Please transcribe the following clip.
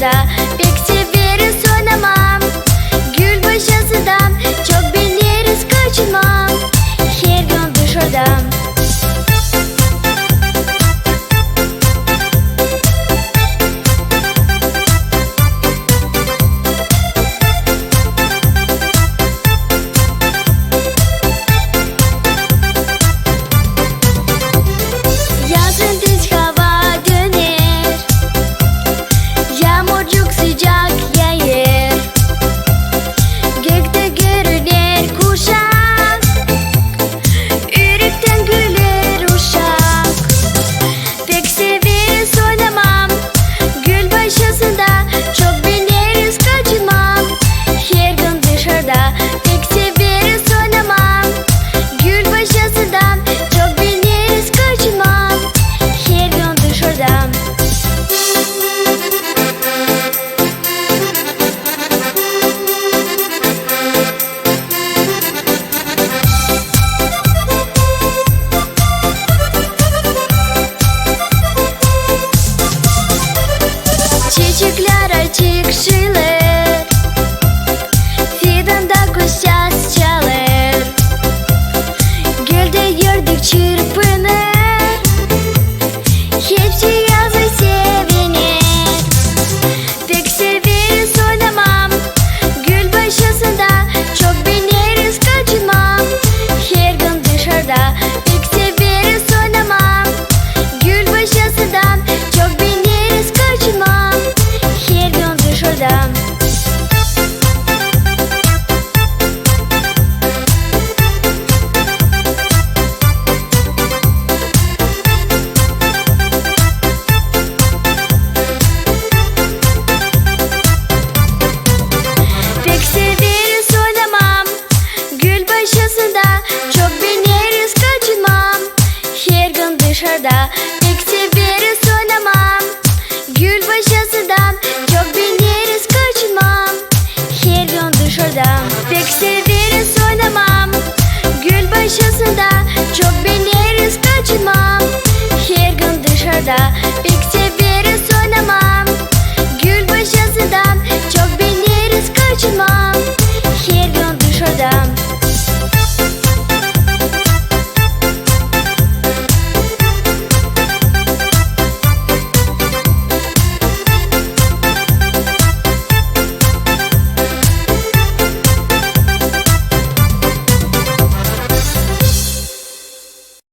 여자. включи da Pek severiz oynamam Gül başasıdan Çok biliriz kaçmam. Her gün dışarıda Pek severiz oynamam